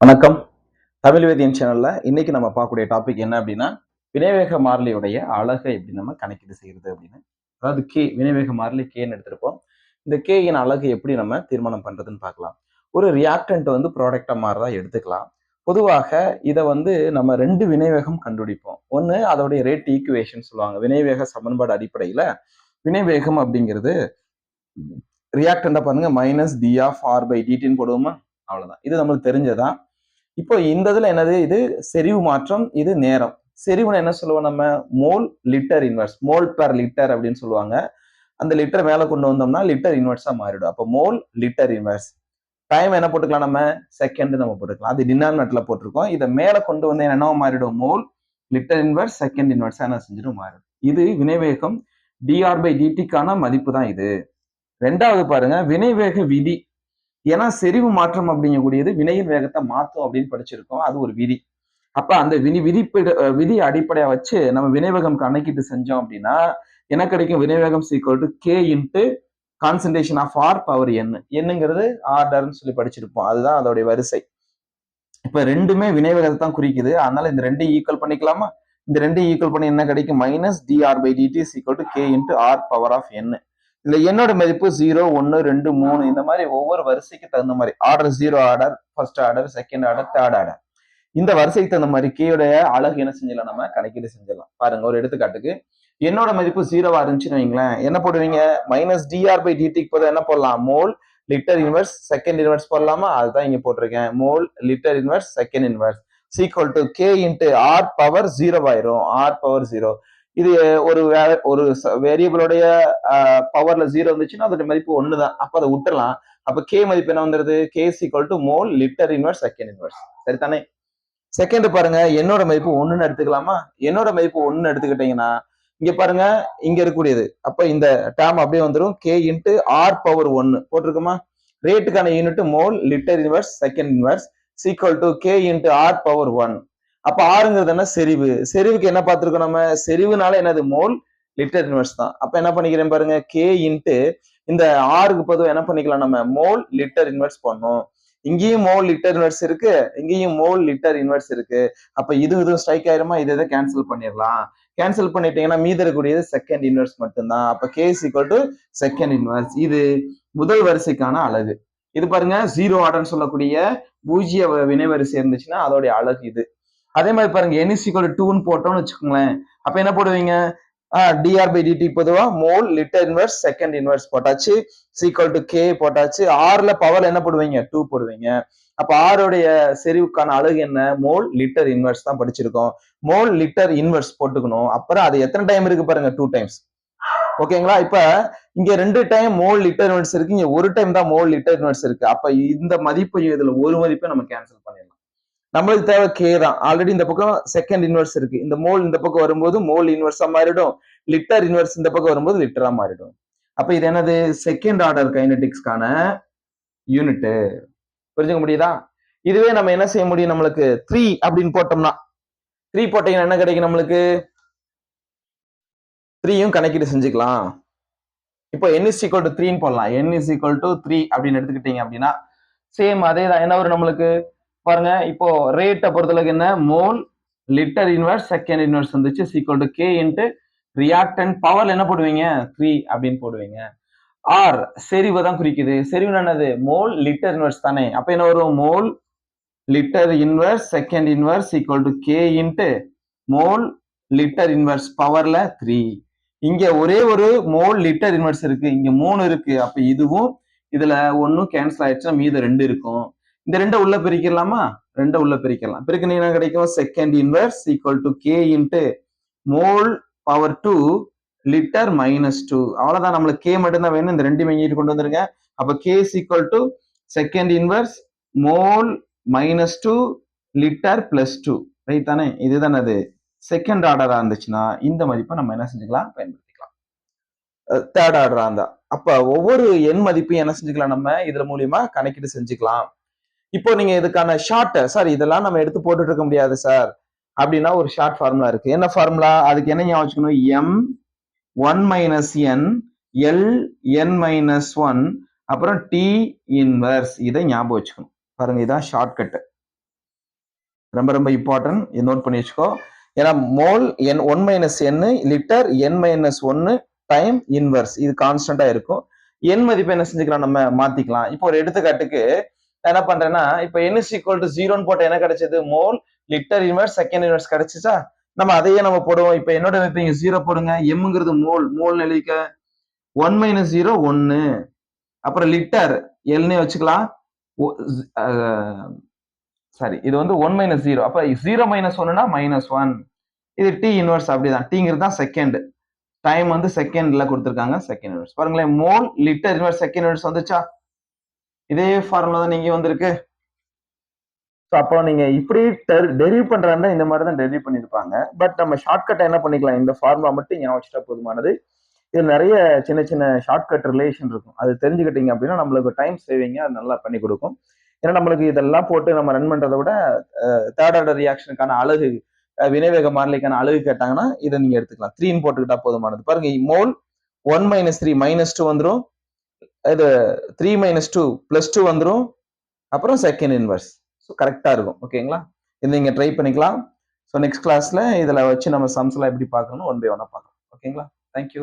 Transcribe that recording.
வணக்கம். தமிழ் வேதியன் சேனல்ல இன்னைக்கு நம்ம பார்க்கக்கூடிய டாபிக் என்ன அப்படின்னா வினைவேக மாறிலியுடைய அழகை எப்படி நம்ம கணக்கீடு செய்யறது அப்படின்னு. அதாவது கே வினைவேக மாறிலி கேன்னு எடுத்திருப்போம். இந்த கேயின் அழகு எப்படி நம்ம தீர்மானம் பண்றதுன்னு பார்க்கலாம். ஒரு ரியாக்டன்ட் வந்து ப்ராடக்டா மாறதா எடுத்துக்கலாம். பொதுவாக இதை வந்து நம்ம ரெண்டு வினைவேகம் கண்டுபிடிப்போம். ஒன்று அதோடைய ரேட் ஈக்குவேஷன் சொல்லுவாங்க. வினைவேக சமன்பாடு அடிப்படையில் வினைவேகம் அப்படிங்கிறது ரியாக்டண்டா பாருங்க minus d of r by டிடின்னு போடுவோமா? அவ்வளோதான் இது நம்மளுக்கு தெரிஞ்சதான் இப்போ இந்த இதுல என்னது? இது செறிவு மாற்றம் இது நேரம். செறிவுன்னு என்ன சொல்லுவோம் நம்ம? Mole litre inverse mole per litre அப்படின்னு சொல்லுவாங்க. அந்த லிட்டர் மேலே கொண்டு வந்தோம்னா லிட்டர் இன்வெர்ஸா மாறிடும். அப்போ மோல் லிட்டர் இன்வெர்ஸ் டைம் என்ன போட்டுக்கலாம் நம்ம? செகண்ட் நம்ம போட்டுக்கலாம். அது டினாமினேட்ல போட்டிருக்கோம். இதை மேலே கொண்டு வந்து என்னவா மாறிடும்? Mole litre inverse second inverse என்ன செஞ்சிடும்? மாறிடும். இது வினைவேகம் டிஆர் பை டிடிக்கான மதிப்பு தான் இது. ரெண்டாவது பாருங்க வினைவேக விதி ஏன்னா செறிவு மாற்றம் அப்படிங்கக்கூடியது வினையின் வேகத்தை மாற்றும் அப்படின்னு படிச்சிருக்கோம். அது ஒரு விதி. அப்ப அந்த விதி விதிப்பிட விதி அடிப்படையா வச்சு நம்ம வினைவேகம் கணக்கிட்டு செஞ்சோம் அப்படின்னா என்ன கிடைக்கும் வினைவேகம் is equal to k into concentration of r power n என்னங்கிறது ஆர்டர்னு சொல்லி படிச்சிருப்போம். அதுதான் அதோடைய வரிசை. இப்ப ரெண்டுமே வினைவேகத்தை தான் குறிக்குது. அதனால இந்த ரெண்டையும் ஈக்குவல் பண்ணிக்கலாமா? இந்த ரெண்டையும் ஈக்குவல் பண்ணி என்ன கிடைக்கும்? Minus d r by d t is equal to k into r power of n இந்த எண்ணோட மதிப்பு ஜீரோ ஒன்னு ரெண்டு மூணு இந்த மாதிரி ஒவ்வொரு வரிசைக்கு தகுந்த மாதிரி. Order zero order first order second order third order இந்த வரிசைக்கு தகுந்த மாதிரி கீயோடைய அழகு என்ன செஞ்சிடலாம் நம்ம? கணக்கீடு செஞ்சிடலாம். பாருங்க ஒரு எடுத்துக்காட்டுக்கு. என்னோட மதிப்பு ஜீரோவா இருந்துச்சுன்னு வைங்களேன். என்ன போடுவீங்க? மைனஸ் டிஆர் பை டிடிக்கு போதும் என்ன போடலாம்? Mole litre inverse second inverse போடலாமா? அதுதான் இங்க போட்டிருக்கேன். Mole litre inverse second inverse is equal to k into r power zero ஆயிரும். ஆர் பவர் ஜீரோ இது ஒரு ஒரு வேரியபிளுடைய பவர்ல ஜீரோ இருந்துச்சுன்னா அதோட மதிப்பு ஒன்று தான் அப்போ அதை விட்டுறலாம். அப்போ கே மதிப்பு என்ன வந்துருது? K equal to mole litre inverse second inverse சரிதானே? செகண்ட் பாருங்க என்னோட மதிப்பு ஒன்றுன்னு எடுத்துக்கலாமா? என்னோட மதிப்பு ஒன்னு எடுத்துக்கிட்டீங்கன்னா இங்க பாருங்க இங்க இருக்கக்கூடியது. அப்ப இந்த டேம் அப்படியே வந்துடும் கே இன்ட்டு ஆர் பவர் ஒன்னு போட்டிருக்குமா? ரேட்டுக்கான unit mole litre inverse second inverse is equal to k into r power one அப்ப ஆறுங்கிறது என்ன? செறிவு. செறிவுக்கு என்ன பார்த்திருக்கோம் நம்ம? செறிவுனால என்னது? மோல் லிட்டர் இன்வெர்ஸ் தான். அப்ப என்ன பண்ணிக்கிறேன் பாருங்க? கே இன்ட்டு இந்த ஆறுக்கு பொதுவாக என்ன பண்ணிக்கலாம் நம்ம? மோல் லிட்டர் இன்வெர்ஸ் பண்ணோம். இங்கேயும் மோல் லிட்டர் இன்வெர்ஸ் இருக்கு. இங்கேயும் மோல் லிட்டர் இன்வெர்ஸ் இருக்கு. அப்ப இது இதுவும் ஸ்ட்ரைக் ஆயிருமா? இதை இதை கேன்சல் பண்ணிடலாம். கேன்சல் பண்ணிட்டீங்கன்னா மீத இருக்கக்கூடியது செகண்ட் இன்வெர்ஸ் மட்டும்தான். அப்ப k is equal to second inverse இது முதல் வரிசைக்கான அழகு இது பாருங்க ஜீரோ ஆர்டர்னு சொல்லக்கூடிய பூஜ்ய வினை வரிசை இருந்துச்சுன்னா அதோடைய அழகு இது. அதே மாதிரி பாருங்க என் டூன்னு போட்டோம்னு வச்சுக்கோங்களேன். அப்ப என்ன போடுவீங்க? D r by d t பொதுவா mole litre inverse second inverse போட்டாச்சு. சீக்வல் டு கே போட்டாச்சு. ஆறுல பவர் என்ன போடுவீங்க? டூ போடுவீங்க. அப்ப ஆறுடைய செறிவுக்கான அழகு என்ன? மோல் லிட்டர் இன்வெர்ஸ் தான் படிச்சிருக்கோம். மோல் லிட்டர் இன்வெர்ஸ் போட்டுக்கணும். அப்புறம் அது எத்தனை டைம் இருக்கு பாருங்க? டூ டைம்ஸ் ஓகேங்களா இப்ப இங்க ரெண்டு டைம் மோல் லிட்டர் இன்வெர்ஸ் இருக்கு. இங்க ஒரு டைம் தான் மோல் லிட்டர் இன்வெர்ஸ் இருக்கு. அப்ப இந்த மதிப்பையும் இதுல ஒரு மதிப்பை நம்ம கேன்சல் நம்மளுக்கு தேவை கே தான். ஆல்ரெடி இந்த பக்கம் செகண்ட் இன்வெர்ஸ் இருக்கு. இந்த மோல் இந்த பக்கம் வரும்போது மோல் இன்வெர்ஸா மாறிடும். லிட்டர் இன்வெர்ஸ் இந்த பக்கம் வரும்போது லிட்டரா மாறிடும். அப்ப இது என்னது? செகண்ட் ஆர்டர் கைனடிக்ஸ்க்கான யூனிட்டு புரிஞ்சுக்க முடியுதா? இதுவே நம்ம என்ன செய்ய முடியும் நம்மளுக்கு? த்ரீ அப்படின்னு போட்டோம்னா த்ரீ போட்டீங்கன்னா என்ன கிடைக்கும் நம்மளுக்கு? த்ரீயும் கணக்கீடு செஞ்சுக்கலாம். இப்போ என் இஸ் ஈக்குவல் டு த்ரீன்னு போடலாம். N is equal to three அப்படின்னு எடுத்துக்கிட்டீங்க அப்படின்னா சேம் அதே தான் என்ன வரும் நம்மளுக்கு? பாருங்க இப்போ ரேட்டை பொறுத்தளவுக்கு என்ன? Mole litre inverse second inverse வந்துச்சு. Is equal to k into reactant power என்ன போடுவீங்க? த்ரீ அப்படின்னு போடுவீங்க. ஆர் செறிவு தான் குறிக்குது. செறிவு என்னது? மோல் லிட்டர் இன்வெர்ஸ் தானே. அப்ப என்ன வரும்? Mole litre inverse second inverse equal to k into mole litre inverse பவர்ல three இங்க ஒரே ஒரு மோல் லிட்டர் இன்வெர்ஸ் இருக்கு. இங்க மூணு இருக்கு. அப்ப இதுவும் இதுல ஒன்னும் கேன்சல் ஆயிடுச்சுன்னா மீது ரெண்டு இருக்கும். இந்த ரெண்டை உள்ள பிரிக்கலாமா? ரெண்டை உள்ள பிரிக்கலாம். பிரிக்கினீங்கன்னா கிடைக்கும்? Second inverse equal to k into mole power two litre minus two அவ்வளோதான் நம்மளுக்கு கே மட்டும்தான் வேணும். இந்த ரெண்டு மெங்கிட்டு கொண்டு வந்துருங்க. அப்போ k equal to second inverse mole minus two litre plus two right தானே? இதுதானே அது. செகண்ட் ஆர்டரா இருந்துச்சுன்னா இந்த மதிப்பை நம்ம என்ன செஞ்சுக்கலாம்? பயன்படுத்திக்கலாம். தேர்ட் ஆர்டராக இருந்தா. அப்ப ஒவ்வொரு எண் மதிப்பையும் என்ன செஞ்சுக்கலாம் நம்ம? இதுல மூலியமா கணக்கீடு செஞ்சுக்கலாம். இப்போ நீங்க இதுக்கான ஷார்ட் சார் இதெல்லாம் நம்ம எடுத்து போட்டுட்டு இருக்க முடியாது சார் அப்படின்னா ஒரு ஷார்ட் ஃபார்முலா இருக்கு. என்ன ஃபார்முலா அதுக்கு என்ன ஞாபகம் வச்சுக்கணும்? M one minus n l n minus one அப்புறம் டி இன்வர்ஸ் இதை ஞாபகம் வச்சுக்கணும். பாருங்க இதான் ஷார்ட்கட்டு ரொம்ப ரொம்ப இம்பார்ட்டன்ட் இது நோட் பண்ணி வச்சுக்கோ. ஏன்னா mole n one minus n litre n minus ஒன்னு டைம் இன்வர்ஸ் இது கான்ஸ்டன்டா இருக்கும். என் மதிப்பு என்ன செஞ்சுக்கலாம்? நம்ம மாத்திக்கலாம். இப்போ ஒரு எடுத்துக்காட்டுக்கு என்ன பண்றேன்னா இப்போ n is equal to ஜீரோன்னு போட்ட என்ன கிடைச்சது? Mole litre inverse second inverse கிடைச்சிச்சா? நம்ம அதையே நம்ம போடுவோம். இப்போ என்னோட வைப்பீங்க ஜீரோ போடுங்க. எம்ங்கிறது மோல் மோல் நிலைக்க ஒன் மைனஸ் ஜீரோ ஒன்னு அப்புறம் லிட்டர் எல்னே வச்சுக்கலாம். சாரி இது வந்து ஒன் மைனஸ் ஜீரோ அப்ப ஜீரோ மைனஸ் ஒன்னுனா மைனஸ் ஒன் இது டி இன்வெர்ஸ் அப்படிதான். டிங்கிறது தான் செகண்ட் டைம் வந்து செகண்ட்ல கொடுத்துருக்காங்க செகண்ட் யூனிவர்ஸ் பாருங்களேன் mole litre inverse second inverse வந்துச்சா? இதே ஃபார்முலா தான் நீங்க வந்திருக்கு. ஸோ அப்போ நீங்க இப்படி டெரிவ் பண்றாருன்னா இந்த மாதிரி தான் டெரிவ் பண்ணியிருப்பாங்க. பட் நம்ம ஷார்ட்கட்டை என்ன பண்ணிக்கலாம்? இந்த ஃபார்முலா மட்டும் ஞாபகம் வச்சுட்டா போதுமானது. இது நிறைய சின்ன சின்ன ஷார்ட்கட் ரிலேஷன் இருக்கும். அது தெரிஞ்சுக்கிட்டீங்க அப்படின்னா நம்மளுக்கு டைம் சேவிங்க அது நல்லா பண்ணி கொடுக்கும். ஏன்னா நம்மளுக்கு இதெல்லாம் போட்டு நம்ம ரன் பண்றதை விட தேர்ட் ஆர்டர் ரியாக்ஷனுக்கான அழகு வினைவேக மாறிலிக்கான அழகு கேட்டாங்கன்னா இதை நீங்க எடுத்துக்கலாம். த்ரீன்னு போட்டுக்கிட்டா போதுமானது. பாருங்க mole one minus three minus two வந்துடும் இது three minus two plus two வந்துடும் அப்புறம் செகண்ட் இன்வர்ஸ் ஸோ கரெக்டாக இருக்கும். ஓகேங்களா இது நீங்கள் ட்ரை பண்ணிக்கலாம். ஸோ நெக்ஸ்ட் கிளாஸில் இதில் வச்சு நம்ம சம்ஸ்லாம் எப்படி பார்க்கணும் ஒன் பை ஒன்னாக பார்க்கலாம். ஓகேங்களா தேங்க்யூ